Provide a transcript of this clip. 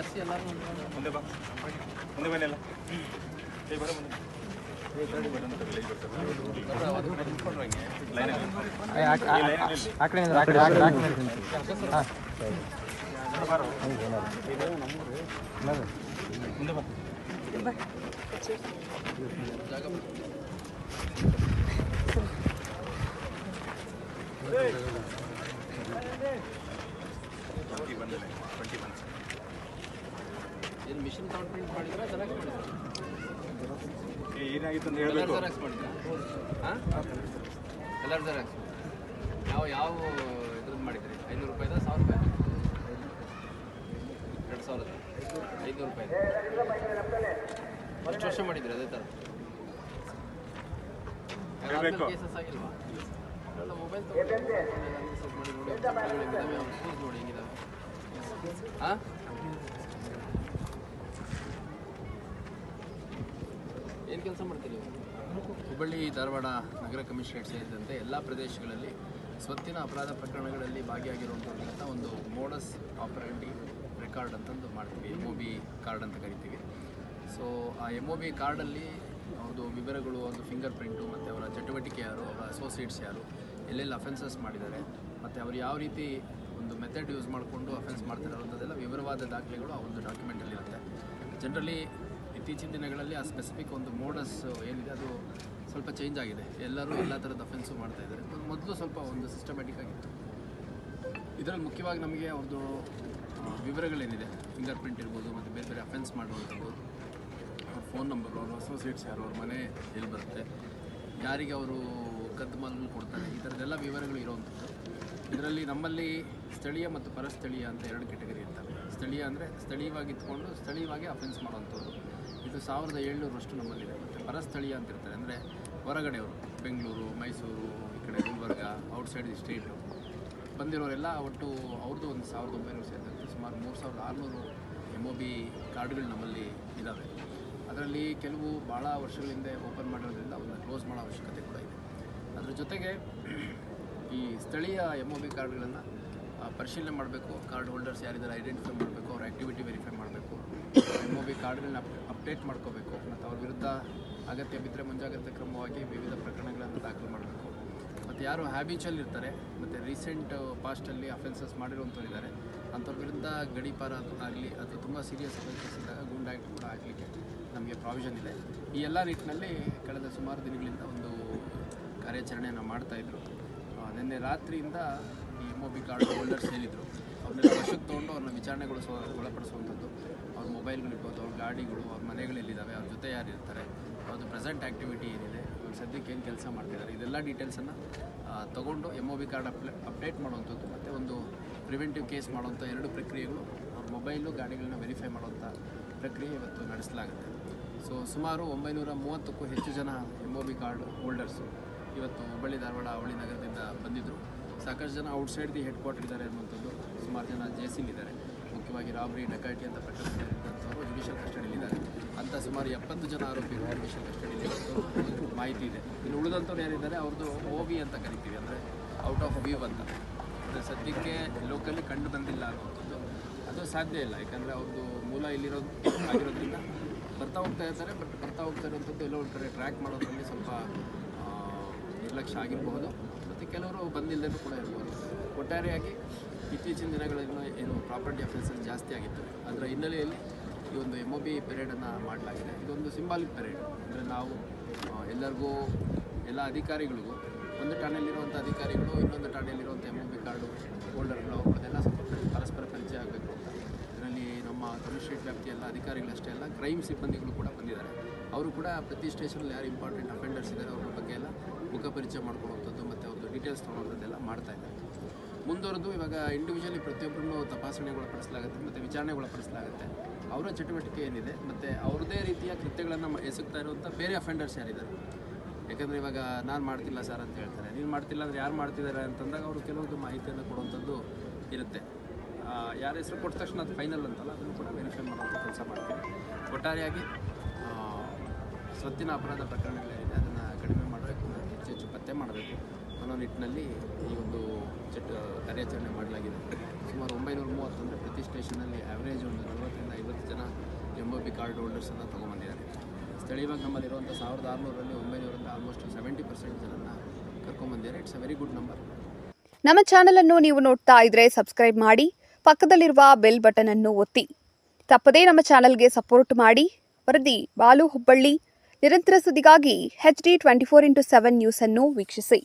ಮುಂದೆ ಬಾ. ಮುಂದೆ ಬನ್ನಿ ಎಲ್ಲ. ಏ ಬರ ಮುಂದೆ. ಮುಂದೆ ಬಾ. ಟ್ವೆಂಟಿ ಒನ್ ಟ್ವೆಂಟಿ ಒನ್ ಏನು ಮಿಷಿನ್ ಕೌಂಟ್ ಪ್ರಿಂಟ್ ಮಾಡಿದ್ರೆ ಜೆರಾಕ್ಸ್ ಮಾಡಿದ್ರೆ. ಏನಾಗಿತ್ತು ಅಂತ ಹೇಳಬೇಕು. ಜೆರಾಕ್ಸ್ ಮಾಡಿದ್ರೆ. ಹಾಂ ಕಲರ್ ಜೆರಾಕ್ಸ್ ಯಾವ ಯಾವ ಇದ್ರದ್ದು ಮಾಡಿದ್ರಿ? ಐನೂರು ರೂಪಾಯಿದ ಸಾವಿರ ರೂಪಾಯಿ ಎರಡು ಸಾವಿರದ. ಐನೂರು ರೂಪಾಯಿ ಎಷ್ಟು ವರ್ಷ ಮಾಡಿದ್ರಿ ಅದೇ ಥರ. ಹೇಳ್ಬೇಕು. ಕೇಸಸ್ ಆಗಿಲ್ವಾ? ಎಲ್ಲ ಮೊಬೈಲ್ ತಗೊಂಡು ಸ್ವಲ್ಪ ನೋಡಿ ಹೆಂಗಿದಾವೆ ಹಾಂ ಏನು ಕೆಲಸ ಮಾಡ್ತೀರಿ ಹುಬ್ಬಳ್ಳಿ, ಧಾರವಾಡ ನಗರ ಕಮಿಷನರೇಟ್ ಸೇರಿದಂತೆ ಎಲ್ಲ ಪ್ರದೇಶಗಳಲ್ಲಿ ಸ್ವತ್ತಿನ ಅಪರಾಧ ಪ್ರಕರಣಗಳಲ್ಲಿ ಭಾಗಿಯಾಗಿರುವಂಥ ಒಂದು ಮೋಡಸ್ ಆಪರೇಟಿ ರೆಕಾರ್ಡ್ ಅಂತಂದು ಮಾಡ್ತೀವಿ ಎಂ ಒ ಬಿ ಕಾರ್ಡ್ ಅಂತ ಕರಿತೀವಿ. ಸೊ ಆ ಎಂ ಒ ಬಿ ಕಾರ್ಡಲ್ಲಿ ಅವ್ರದ್ದು ವಿವರಗಳು ಒಂದು ಫಿಂಗರ್ ಪ್ರಿಂಟು ಮತ್ತು ಅವರ ಚಟುವಟಿಕೆ ಯಾರು, ಅವರ ಅಸೋಸಿಯೇಟ್ಸ್ ಯಾರು, ಎಲ್ಲೆಲ್ಲಿ ಅಫೆನ್ಸಸ್ ಮಾಡಿದ್ದಾರೆ, ಮತ್ತು ಅವರು ಯಾವ ರೀತಿ ಒಂದು ಮೆಥಡ್ ಯೂಸ್ ಮಾಡಿಕೊಂಡು ಅಫೆನ್ಸ್ ಮಾಡ್ತಾರೆ ಅನ್ನೋದೆಲ್ಲ ವಿವರವಾದ ದಾಖಲೆಗಳು ಆ ಒಂದು ಡಾಕ್ಯುಮೆಂಟಲ್ಲಿರುತ್ತೆ ಜನರಲಿ ಇತ್ತೀಚಿನ ದಿನಗಳಲ್ಲಿ ಆ ಸ್ಪೆಸಿಫಿಕ್ ಒಂದು ಮೋಡಸ್ ಏನಿದೆ, ಅದು ಸ್ವಲ್ಪ ಚೇಂಜ್ ಆಗಿದೆ. ಎಲ್ಲರೂ ಎಲ್ಲ ಥರದ ಅಫೆನ್ಸು ಮಾಡ್ತಾ ಇದ್ದಾರೆ. ಮೊದಲು ಸ್ವಲ್ಪ ಒಂದು ಸಿಸ್ಟಮ್ಯಾಟಿಕ್ ಆಗಿತ್ತು. ಇದರಲ್ಲಿ ಮುಖ್ಯವಾಗಿ ನಮಗೆ ಅವ್ರದ್ದು ವಿವರಗಳೇನಿದೆ? ಫಿಂಗರ್ ಪ್ರಿಂಟ್ ಇರ್ಬೋದು, ಮತ್ತು ಬೇರೆ ಬೇರೆ ಅಫೆನ್ಸ್ ಮಾಡುವಂಥದ್ದು. ಅವ್ರ ಫೋನ್ ನಂಬರು ಅವ್ರ ಅಸೋಸಿಯೇಟ್ಸ್ ಯಾರು, ಅವ್ರ ಮನೆ ಎಲ್ಲಿ ಬರುತ್ತೆ, ಯಾರಿಗೆ ಅವರು ಕದ್ದು ಕೊಡ್ತಾರೆ, ಈ ಥರದ್ದೆಲ್ಲ ವಿವರಗಳು ಇರೋವಂಥದ್ದು. ಇದರಲ್ಲಿ ನಮ್ಮಲ್ಲಿ ಸ್ಥಳೀಯ ಮತ್ತು ಪರಸ್ಥಳೀಯ ಅಂತ ಎರಡು ಕೆಟಗರಿ ಇರ್ತವೆ. ಸ್ಥಳೀಯ ಅಂದರೆ ಸ್ಥಳೀಯವಾಗಿ ಇಟ್ಕೊಂಡು, ಸ್ಥಳೀಯವಾಗಿ ಅಫೆನ್ಸ್ ಮಾಡುವಂಥದ್ದು. ಇದು ಸಾವಿರದ ಏಳ್ನೂರಷ್ಟು ನಮ್ಮಲ್ಲಿದೆ. ಮತ್ತು ಪರಸ್ಥಳೀಯ ಅಂತ ಇರ್ತಾರೆ ಅಂದರೆ ಹೊರಗಡೆಯವರು, ಬೆಂಗಳೂರು, ಮೈಸೂರು, ಈ ಕಡೆ ಗುಲ್ಬರ್ಗ ಔಟ್ಸೈಡ್ ದಿ ಸ್ಟೇಟು ಬಂದಿರೋರೆಲ್ಲ ಒಟ್ಟು ಅವ್ರದ್ದು ಒಂದು ಸಾವಿರದ ಒಂಬೈನೂರು ಸೇರಿದಂತೆ ಸುಮಾರು ಮೂರು ಸಾವಿರದ ಆರುನೂರು ಎಂ ಒ ಬಿ ಕಾರ್ಡ್ಗಳು ನಮ್ಮಲ್ಲಿ ಇದ್ದಾವೆ ಅದರಲ್ಲಿ ಕೆಲವು ಭಾಳ ವರ್ಷಗಳ ಹಿಂದೆ ಓಪನ್ ಮಾಡಿರೋದ್ರಿಂದ ಅವನ್ನ ಕ್ಲೋಸ್ ಮಾಡೋ ಅವಶ್ಯಕತೆ ಕೂಡ ಇದೆ. ಅದರ ಜೊತೆಗೆ ಈ ಸ್ಥಳೀಯ ಎಂ ಒ ಬಿ ಕಾರ್ಡ್ಗಳನ್ನು ಪರಿಶೀಲನೆ ಮಾಡಬೇಕು. ಕಾರ್ಡ್ ಹೋಲ್ಡರ್ಸ್ ಯಾರಿದ್ದಾರೆ ಐಡೆಂಟಿಫೈ ಮಾಡಬೇಕು, ಅವ್ರ ಆ್ಯಕ್ಟಿವಿಟಿ ವೆರಿಫೈ ಮಾಡಬೇಕು. ಎಂ ಒ ಬಿ ಕಾರ್ಡ್ಗಳನ್ನ ಅಪ್ಡೇಟ್ ಮಾಡ್ಕೋಬೇಕು ಮತ್ತು ಅವ್ರ ವಿರುದ್ಧ ಅಗತ್ಯ ಬಿದ್ದರೆ ಮುಂಜಾಗ್ರತೆ ಕ್ರಮವಾಗಿ ವಿವಿಧ ಪ್ರಕರಣಗಳನ್ನು ದಾಖಲು ಮಾಡಬೇಕು. ಮತ್ತು ಯಾರು ಹ್ಯಾಬಿಚಲ್ಲಿ ಇರ್ತಾರೆ, ಮತ್ತು ರೀಸೆಂಟ್ ಪಾಸ್ಟಲ್ಲಿ ಅಫೆನ್ಸಸ್ ಮಾಡಿರುವಂಥವ್ರು ಇದ್ದಾರೆ ಅಂಥವ್ರ ವಿರುದ್ಧ ಗಡೀಪಾರ ಆಗಲಿ ಅಥವಾ ತುಂಬ ಸೀರಿಯಸ್ ಅಫೆನ್ಸಸ್ ಇದ್ದಾಗ ಗೂಂಡಾಗಿ ಕೂಡ ಆಗಲಿಕ್ಕೆ ನಮಗೆ ಪ್ರಾವಿಷನ್ ಇದೆ. ಈ ಎಲ್ಲ ನಿಟ್ಟಿನಲ್ಲಿ ಕಳೆದ ಸುಮಾರು ದಿನಗಳಿಂದ ಒಂದು ಕಾರ್ಯಾಚರಣೆಯನ್ನು ಮಾಡ್ತಾಯಿದ್ರು ನಿನ್ನೆ ರಾತ್ರಿಯಿಂದ ಈ M O B card holders ಏನಿದ್ರು ಅವ್ರನ್ನೆಲ್ಲ ವಶಕ್ಕೆ ತೊಗೊಂಡು ಅವ್ರನ್ನ ವಿಚಾರಣೆಗೊಳಿಸುವ ಒಳಪಡಿಸುವಂಥದ್ದು. ಅವ್ರ ಮೊಬೈಲ್ಗಳಿರ್ಬೋದು ಅವ್ರ ಗಾಡಿಗಳು, ಅವ್ರ ಮನೆಗಳೆಲ್ಲಿದ್ದಾವೆ ಅವ್ರ ಜೊತೆ ಯಾರು ಇರ್ತಾರೆ ಅವ್ರದ್ದು ಪ್ರೆಸೆಂಟ್ ಆ್ಯಕ್ಟಿವಿಟಿ ಏನಿದೆ ಇವಾಗ ಸದ್ಯಕ್ಕೆ ಏನು ಕೆಲಸ ಮಾಡ್ತಿದ್ದಾರೆ, ಇದೆಲ್ಲ ಡೀಟೇಲ್ಸನ್ನು ತೊಗೊಂಡು ಎಂ ಒ ಬಿ ಕಾರ್ಡ್ ಅಪ್ಲೇ ಅಪ್ಡೇಟ್ ಮಾಡುವಂಥದ್ದು, ಮತ್ತು ಒಂದು ಪ್ರಿವೆಂಟಿವ್ ಕೇಸ್ ಮಾಡುವಂಥ ಎರಡು ಪ್ರಕ್ರಿಯೆಗಳು ಅವ್ರ ಮೊಬೈಲು ಗಾಡಿಗಳನ್ನ ವೆರಿಫೈ ಮಾಡುವಂಥ ಪ್ರಕ್ರಿಯೆ ಇವತ್ತು ನಡೆಸಲಾಗುತ್ತೆ. ಸೊ ಸುಮಾರು ಒಂಬೈನೂರ ಮೂವತ್ತಕ್ಕೂ ಹೆಚ್ಚು ಜನ M O B card holders ಇವತ್ತು ಹುಬ್ಬಳ್ಳಿ, ಧಾರವಾಡ ಅವಳಿ ನಗರದಿಂದ ಬಂದಿದ್ದರು ಸಾಕಷ್ಟು ಜನ ಔಟ್ಸೈಡ್ ದಿ ಹೆಡ್ ಕ್ವಾರ್ಟರ್ ಇದ್ದಾರೆ ಅನ್ನುವಂಥದ್ದು ಸುಮಾರು ಜನ ಜೇಸಿಲಿದ್ದಾರೆ ಮುಖ್ಯವಾಗಿ ರಾಬರಿ ಡಕಾಯಿಟಿ ಅಂತ ಪ್ರಕರಣದಲ್ಲಿದ್ದಂಥವ್ರು ಜುಡಿಷಿಯಲ್ ಕಸ್ಟಡಿಯಲ್ಲಿದ್ದಾರೆ ಅಂತ ಸುಮಾರು ಎಪ್ಪತ್ತು ಜನ ಆರೋಪಿಗಳು ಜುಡಿಷಿಯಲ್ ಕಸ್ಟಡಿಯಲ್ಲಿ ಮಾಹಿತಿ ಇದೆ. ಇನ್ನು ಉಳಿದಂಥವ್ರು ಯಾರಿದ್ದಾರೆ? ಅವ್ರದ್ದು ಓ ಅಂತ ಕರಿತೀವಿ. ಅಂದರೆ ಔಟ್ ಆಫ್ ವ್ಯೂ ಅಂತ. ಅಂದರೆ ಸದ್ಯಕ್ಕೆ ಲೋಕಲಿ ಕಂಡು ಬಂದಿಲ್ಲ ಅನ್ನುವಂಥದ್ದು ಅದು ಸಾಧ್ಯ ಇಲ್ಲ. ಯಾಕಂದರೆ ಅವ್ರದ್ದು ಮೂಲ ಇಲ್ಲಿರೋದು ಆಗಿರೋದ್ರಿಂದ ಬರ್ತಾ ಹೋಗ್ತಾ ಇರ್ತಾರೆ. ಬಟ್ ಬರ್ತಾ ಹೋಗ್ತಾ ಇರುವಂಥದ್ದು ಎಲ್ಲೋ ಒಂದು ಕಡೆ ಟ್ರ್ಯಾಕ್ ಮಾಡೋದ್ರಲ್ಲಿ ಸ್ವಲ್ಪ ನಿರ್ಲಕ್ಷ್ಯ ಆಗಿರಬಹುದು. ಮತ್ತು ಕೆಲವರು ಬಂದಿಲ್ಲದೆ ಕೂಡ ಇರ್ಬೋದು. ಒಟ್ಟಾರೆಯಾಗಿ ಇತ್ತೀಚಿನ ದಿನಗಳಲ್ಲಿ ಏನು ಪ್ರಾಪರ್ಟಿ ಅಫೆನ್ಸಸ್ ಜಾಸ್ತಿ ಆಗಿತ್ತು. ಅದರ ಹಿನ್ನೆಲೆಯಲ್ಲಿ ಈ ಒಂದು ಎಂ ಒ ಬಿ ಪೆರೇಡನ್ನು ಮಾಡಲಾಗಿದೆ. ಇದೊಂದು ಸಿಂಬಾಲಿಕ್ ಪೆರೇಡ್ ಅಂದರೆ ನಾವು ಎಲ್ಲರಿಗೂ, ಎಲ್ಲ ಅಧಿಕಾರಿಗಳಿಗೂ, ಒಂದು ಠಾಣೆಯಲ್ಲಿರುವಂಥ ಅಧಿಕಾರಿಗಳು, ಇನ್ನೊಂದು ಠಾಣೆಯಲ್ಲಿರುವಂಥ ಎಂ ಒ ಬಿ ಕಾರ್ಡು ಹೋಲ್ಡರ್ಗಳು ಅವ್ರದ್ದೆಲ್ಲ ಪರಸ್ಪರ ಪರಿಚಯ ಆಗಬೇಕು ಅಂತ. ಇದರಲ್ಲಿ ನಮ್ಮ ಕಮಿಷನೇಟ್ ವ್ಯಾಪ್ತಿಯ ಎಲ್ಲ ಅಧಿಕಾರಿಗಳಷ್ಟೇ ಅಲ್ಲ ಕ್ರೈಮ್ ಸಿಬ್ಬಂದಿಗಳು ಕೂಡ ಬಂದಿದ್ದಾರೆ. ಅವರು ಕೂಡ ಪ್ರತಿ ಸ್ಟೇಷನಲ್ಲಿ ಯಾರು ಇಂಪಾರ್ಟೆಂಟ್ ಅಫೆಂಡರ್ಸ್ ಇದ್ದಾರೆ, ಅವ್ರ ಬಗ್ಗೆ ಎಲ್ಲ ಮುಖ ಪರಿಚಯ ಮಾಡ್ಕೊಳ್ಳುವಂಥದ್ದು, ಮತ್ತು ಅವ್ರದ್ದು ಡೀಟೇಲ್ಸ್ ತೊಗೊಳೋದೆಲ್ಲ ಮಾಡ್ತಾ ಇದ್ದಾರೆ. ಮುಂದುವರೆದು ಇವಾಗ ಇಂಡಿವಿಜುವಲಿ ಪ್ರತಿಯೊಬ್ಬರನ್ನು ತಪಾಸಣೆಗೊಳಪಡಿಸಲಾಗುತ್ತೆ, ಮತ್ತು ವಿಚಾರಣೆಗೊಳಪಡಿಸಲಾಗುತ್ತೆ. ಅವರ ಚಟುವಟಿಕೆ ಏನಿದೆ, ಮತ್ತು ಅವ್ರದ್ದೇ ರೀತಿಯ ಕೃತ್ಯಗಳನ್ನು ಎಸಗ್ತಾ ಇರುವಂಥ ಬೇರೆ ಅಫೆಂಡರ್ಸ್ ಯಾರಿದ್ದಾರೆ? ಯಾಕಂದರೆ ಇವಾಗ ನಾನು ಮಾಡ್ತಿಲ್ಲ ಸರ್ ಅಂತ ಹೇಳ್ತಾರೆ. ನೀನು ಮಾಡ್ತಿಲ್ಲ ಅಂದರೆ ಯಾರು ಮಾಡ್ತಿದ್ದಾರೆ ಅಂತಂದಾಗ ಅವರು ಕೆಲವೊಂದು ಮಾಹಿತಿಯನ್ನು ಕೊಡುವಂಥದ್ದು ಇರುತ್ತೆ. ಯಾರ ಹೆಸರು ಕೊಟ್ಟ ತಕ್ಷಣ ಅದು ಫೈನಲ್ ಅಂತಲ್ಲ, ಅದನ್ನು ಕೂಡ ವೆರಿಫೈ ಮಾಡುವಂಥ ಕೆಲಸ ಮಾಡ್ತೀವಿ. ಒಟ್ಟಾರೆಯಾಗಿ ಸ್ವತ್ತಿನ ಅಪರಾಧ ಪ್ರಕರಣಗಳೇನಿದೆ, ಅದನ್ನು ಕಡಿಮೆ ಮಾಡಬೇಕು ಹೆಚ್ಚು ಹೆಚ್ಚು ಪತ್ತೆ ಮಾಡಬೇಕು. ಅನ್ನೋ ನಿಟ್ಟಿನಲ್ಲಿ ಈ ಒಂದು ಚಟ್, ಕಾರ್ಯಾಚರಣೆ ಮಾಡಲಾಗಿದೆ. ಸುಮಾರು ಒಂಬೈನೂರ ಮೂವತ್ತು ಅಂದರೆ ಪ್ರತಿ ಸ್ಟೇಷನಲ್ಲಿ ಆ್ಯಾವ್ರೇಜ್ ಒಂದು ನಲವತ್ತರಿಂದ ಐವತ್ತು ಜನ ಎಂ ಬಿ ಕಾರ್ಡ್ ಹೋಲ್ಡರ್ಸನ್ನು ತೊಗೊಂಬಂದಿದ್ದಾರೆ ಸ್ಥಳೀಯವಾಗಿ ನಮ್ಮಲ್ಲಿರುವಂಥ ಸಾವಿರದ ಆರುನೂರಲ್ಲಿ ಒಂಬೈನೂರಿಂದ ಆಲ್ಮೋಸ್ಟ್ ಸೆವೆಂಟಿ ಪರ್ಸೆಂಟ್ ಜನರನ್ನು ಕರ್ಕೊಂಬಂದಿದ್ದಾರೆ it's a very good number ನಮ್ಮ ಚಾನಲನ್ನು ನೀವು ನೋಡ್ತಾ ಇದ್ರೆ ಸಬ್ಸ್ಕ್ರೈಬ್ ಮಾಡಿ, ಪಕ್ಕದಲ್ಲಿರುವ ಬೆಲ್ ಬಟನ್ ಅನ್ನು ಒತ್ತಿ. ತಪ್ಪದೇ ನಮ್ಮ ಚಾನಲ್ಗೆ ಸಪೋರ್ಟ್ ಮಾಡಿ. ವರದಿ ಬಾಲು ಹುಬ್ಬಳ್ಳಿ. ನಿರಂತರ ಸುದ್ದಿಗಾಗಿ H D twenty four into seven news ಅನ್ನು ವೀಕ್ಷಿಸಿ.